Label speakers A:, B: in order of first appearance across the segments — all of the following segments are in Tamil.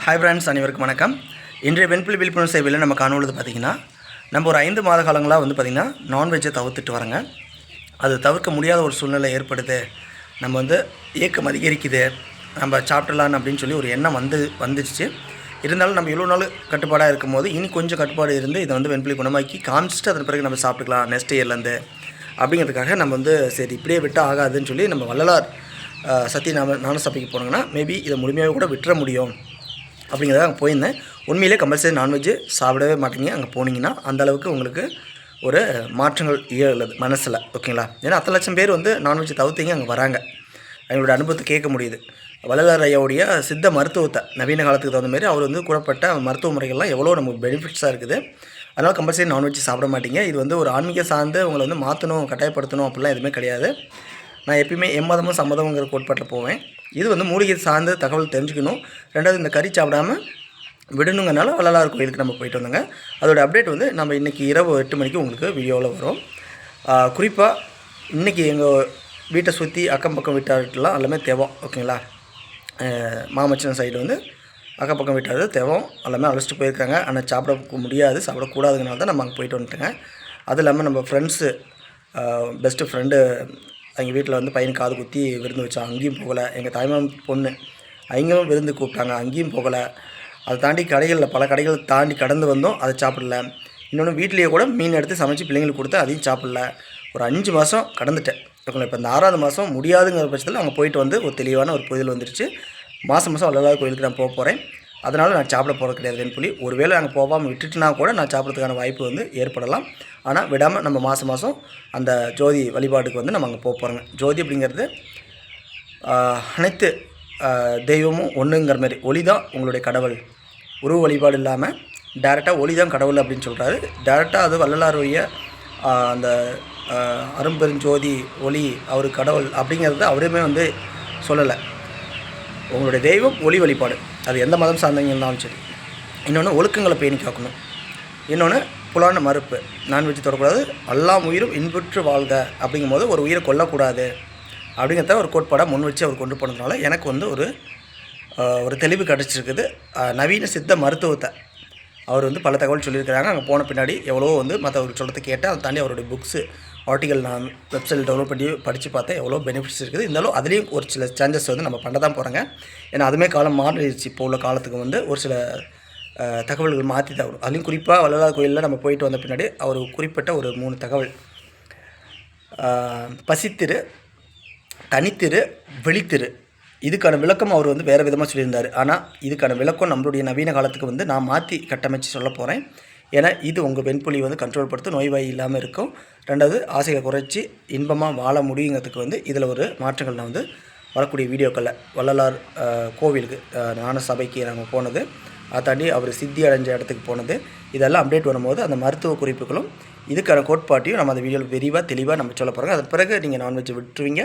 A: ஹாய் ஃப்ரெண்ட்ஸ் அனைவருக்கும் வணக்கம். இன்றைய வெண்புலி விழிப்புணர்வு சேவையில் நம்ம காணுவது பார்த்திங்கன்னா நம்ம ஒரு ஐந்து மாத காலங்களாக வந்து பார்த்திங்கன்னா நான்வெஜ்ஜை தவிர்த்துட்டு வரேங்க அது தவிர்க்க முடியாத ஒரு சூழ்நிலை ஏற்படுது. நம்ம வந்து ஏக்கம் அதிகரிக்குது. நம்ம சாப்பிடலான்னு அப்படின்னு சொல்லி ஒரு எண்ணம் வந்து வந்துடுச்சு இருந்தாலும் நம்ம இவ்வளோ நாள் கட்டுப்பாடாக இருக்கும்போது இனி கொஞ்சம் கட்டுப்பாடு இருந்து இதை வந்து வெண்புலி குணமாக்கி காமிச்சிட்டு அதன் பிறகு நம்ம சாப்பிட்டுக்கலாம் நெக்ஸ்ட் இயர்லேருந்து அப்படிங்கிறதுக்காக நம்ம வந்து சரி இப்படியே விட்டு ஆகாதுன்னு சொல்லி நம்ம வள்ளலார் அஹ், சத்திய நாம சபைக்கு போனோங்கன்னா மேபி இதை முழுமையாக கூட விட்டுற முடியும். அப்படிங்கிறத அங்கே போயிருந்தேன். உண்மையிலே கம்பல்சரி நான்வெஜ்ஜு சாப்பிடவே மாட்டீங்க. அங்கே போனீங்கன்னா அந்த அளவுக்கு உங்களுக்கு ஒரு மாற்றங்கள் இயலுது மனசில். ஓகேங்களா? ஏன்னா அத்தனை லட்சம் பேர் வந்து நான்வெஜ் தவிர்த்தீங்க அங்கே வராங்க. அவங்களோட அனுபவத்தை கேட்க முடியுது. வள்ளலார் ஐயாவுடைய சித்த மருத்துவத்தை நவீன காலத்துக்கு தகுந்த மாதிரி அவர் வந்து கூறப்பட்ட மருத்துவ முறைகள்லாம் எவ்வளோ நமக்கு பெனிஃபிட்ஸாக இருக்குது. அதனால் கம்பல்சரி நான்வெஜ் சாப்பிட மாட்டீங்க. இது வந்து ஒரு ஆன்மீக சார்ந்து உங்களை வந்து மாற்றணும் கட்டாயப்படுத்தணும் அப்படிலாம் எதுவுமே கிடையாது. நான் எப்பயுமே எம்மதமும் சம்மதமுங்கிற கோட்பாட்டில் போவேன். இது வந்து மூலிகை சார்ந்த தகவல் தெரிஞ்சுக்கணும். ரெண்டாவது இந்த கறி சாப்பிடாம விடணுங்கனால வள்ளலார் கோயிலுக்கு நம்ம போயிட்டு வந்தோங்க. அதோட அப்டேட் வந்து நம்ம இன்றைக்கி இரவு எட்டு மணிக்கு உங்களுக்கு வீடியோவில் வரும். குறிப்பாக இன்றைக்கி எங்கள் வீட்டை சுற்றி அக்கம் பக்கம் வீட்டார்ட்டெலாம் எல்லாமே தேவம் ஓகேங்களா? மாமச்சன் சைடு வந்து அக்கம் பக்கம் வீட்டார் தேவம் எல்லாமே அழைச்சிட்டு போயிருக்காங்க. ஆனால் சாப்பிட முடியாது சாப்பிடக்கூடாதுங்கனால தான் நம்ம அங்கே போயிட்டு வந்துட்டோங்க. அது இல்லாமல் நம்ம ஃப்ரெண்ட்ஸு பெஸ்ட்டு ஃப்ரெண்டு எங்கள் வீட்டில் வந்து பையன் காது குத்தி விருந்து வச்சோம் அங்கேயும் போகலை. எங்கள் தாய்மாமன் பொண்ணு அங்கேயும் விருந்து கூப்பிட்டாங்க. அங்கேயும் போகலை. அதை தாண்டி கடைகளில் பல கடைகள் தாண்டி கடந்து வந்தோம். அதை சாப்பிடல. இன்னொன்று வீட்லேயே கூட மீன் எடுத்து சமைச்சு பிள்ளைங்களுக்கு கொடுத்து அதையும் சாப்பிடல. ஒரு அஞ்சு மாதம் கடந்துட்டேன். ஓகேங்களா இப்போ இந்த ஆறாவது மாதம் முடியாதுங்கிற பட்சத்தில் அவங்க போயிட்டு வந்து ஒரு தெளிவான ஒரு புதில் வந்துருச்சு. மாதம் மாதம் வள்ளலார் கோயிலுக்கு நான் போக போகிறேன் அதனால் நான் சாப்பிட போகிறது கிடையாது சொல்லி ஒருவேளை நாங்கள் போகாமல் விட்டுட்டுனா கூட நான் சாப்பிட்றதுக்கான வாய்ப்பு வந்து ஏற்படலாம். ஆனால் விடாமல் நம்ம மாதம் மாதம் அந்த ஜோதி வழிபாட்டுக்கு வந்து நம்ம அங்கே போக போகிறோங்க ஜோதி அப்படிங்கிறது அனைத்து தெய்வமும் ஒன்றுங்கிற மாதிரி ஒளி தான் உங்களுடைய கடவுள். உருவ வழிபாடு இல்லாமல் டேரெக்டாக ஒளி தான் கடவுள் அப்படின்னு சொல்கிறாரு டேரெக்டாக அது வள்ளலாருடைய அந்த அரும்பெருஞ்சோதி ஒளி அவர் கடவுள் அப்படிங்கிறத அவருமே வந்து சொல்லலை. உங்களுடைய தெய்வம் ஒளி வழிபாடு. அது எந்த மதம் சார்ந்தவங்க இருந்தாலும் சரி. இன்னொன்று ஒழுக்கங்களை பேணி காக்கணும். இன்னொன்று புலான மறுப்பு. நான்வெஜ் தொடக்கூடாது. எல்லாம் உயிரும் இன்புற்று வாழ்க. அப்படிங்கும்போது ஒரு உயிரை கொல்லக்கூடாது. அப்படிங்கிறத ஒரு கோட்பாடாக முன் வச்சு அவர் கொண்டு போனதுனால எனக்கு வந்து ஒரு ஒரு தெளிவு கிடச்சிருக்குது. நவீன சித்த மருத்துவத்தை அவர் வந்து பல தகவல் சொல்லியிருக்கிறாங்க. அங்கே போன பின்னாடி எவ்வளோ வந்து மற்றவர்கள் சொல்கிறத கேட்டால் அதை தாண்டி அவருடைய புக்ஸு ஆர்டிகல் நான் வெப்சைட்டில் டவுன்லோட் பண்ணி படித்து பார்த்தேன். எவ்வளோ பெனிஃபிட்ஸ் இருக்குது. இருந்தாலும் அதுலேயும் ஒரு சில சேஞ்சஸ் வந்து நம்ம பண்ண தான் போகிறாங்க ஏன்னா அதுமே காலம் மாறிடுச்சு. இப்போ உள்ள காலத்துக்கு வந்து ஒரு சில தகவல்கள் மாற்றி தான் வரும். அதுலேயும் குறிப்பாக வள்ளலார் கோயிலில் நம்ம போயிட்டு வந்த பின்னாடி அவர் குறிப்பிட்ட ஒரு மூணு தகவல். பசித்திரு தனித்திரு வெளித்திரு. இதுக்கான விளக்கம் அவர் வந்து வேறு விதமாக சொல்லியிருந்தார். ஆனால் இதுக்கான விளக்கம் நம்மளுடைய நவீன காலத்துக்கு வந்து நான் மாற்றி கட்டமைச்சு சொல்ல போகிறேன் ஏன்னா இது உங்கள் வெண்புலி வந்து கண்ட்ரோல் படுத்து நோய்வாய் இல்லாமல் இருக்கும். ரெண்டாவது ஆசையை குறைச்சி இன்பமாக வாழ முடியுங்கிறதுக்கு வந்து இதில் ஒரு மாற்றங்கள் நான் வந்து வரக்கூடிய வீடியோக்களில் வள்ளலார் கோவிலுக்கு ஞான சபைக்கு நாங்கள் போனது. அதை தாண்டி அவர் சித்தி அடைஞ்ச இடத்துக்கு போனது. இதெல்லாம் அப்டேட் வரும்போது அந்த மருத்துவ குறிப்புகளும் இதுக்கான கோட்பாட்டையும் நம்ம அந்த வீடியோவில் விரிவாக தெளிவாக நம்ம சொல்ல போகிறோம் அதன் பிறகு நீங்கள் நான்வெஜ் விட்டுருவீங்க.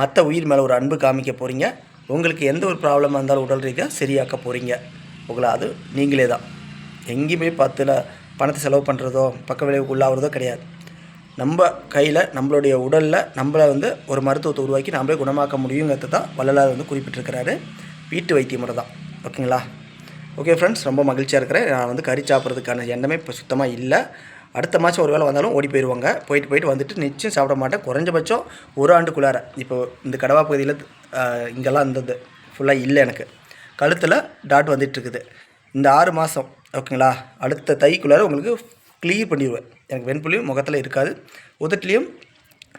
A: மற்ற உயிர் மேலே ஒரு அன்பு காமிக்க போகிறீங்க உங்களுக்கு எந்த ஒரு ப்ராப்ளமாக இருந்தாலும் உடல் ரீதியாக சரியாக்க போகிறீங்க உங்களை அது நீங்களே தான் எங்கேயுமே பார்த்துல பணத்தை செலவு பண்ணுறதோ பக்க விளைவுக்கு உள்ளாகிறதோ கிடையாது. நம்ம கையில் நம்மளுடைய உடலில் நம்மளை வந்து ஒரு மருத்துவத்தை உருவாக்கி நம்மளே குணமாக்க முடியுங்கிறது தான் வள்ளலார் வந்து குறிப்பிட்டிருக்கிறாரு. வீட்டு வைத்திய முறை தான். ஓகேங்களா? ஓகே ஃப்ரெண்ட்ஸ் ரொம்ப மகிழ்ச்சியாக இருக்கிறேன். நான் வந்து கறி சாப்பிட்றதுக்கான எண்ணமே இப்போ சுத்தமாக இல்லை. அடுத்த மாதம் ஒரு வேளை வந்தாலும் ஓடி போயிடுவாங்க போயிட்டு போயிட்டு வந்துட்டு நிச்சயம் சாப்பிட மாட்டேன். குறைஞ்சபட்சம் ஒரு ஆண்டுக்குள்ளார இப்போ இந்த கடவா பகுதியில் இங்கெல்லாம் இருந்தது. ஃபுல்லாக இல்லை எனக்கு. கழுத்தில் டாட் வந்துட்டுருக்குது இந்த ஆறு மாதம் ஓகேங்களா? அடுத்த தைக்குள்ளார உங்களுக்கு கிளியர் பண்ணிடுவேன் எனக்கு வெண்புள்ளியும் முகத்தில் இருக்காது. உதட்டிலையும்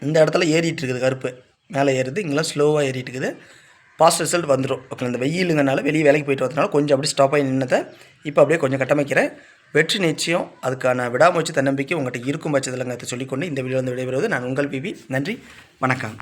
A: இந்த இடத்துல ஏறிட்டு இருக்குது கருப்பு. மேலே ஏறுது. இங்கெல்லாம் ஸ்லோவாக ஏறிட்டு இருக்குது பாஸ்ட் ரிசல்ட் வந்துடும் ஓகே இந்த வெயிலுங்கனால வெளியே வேலைக்கு போயிட்டு வரதுனால கொஞ்சம் அப்படியே ஸ்டாப் ஆகி நின்னதை இப்போ அப்படியே கொஞ்சம் கட்டமைக்கிறேன். வெற்றி நிச்சயம். அதுக்கான விடாமுயற்சி தன்னம்பிக்கை உங்கள்கிட்ட இருக்கும் பட்சத்தில் சொல்லிக்கொண்டு இந்த வீடியோ வந்து விடைபெறுவது நான் உங்கள் பிபி. நன்றி. வணக்கம்.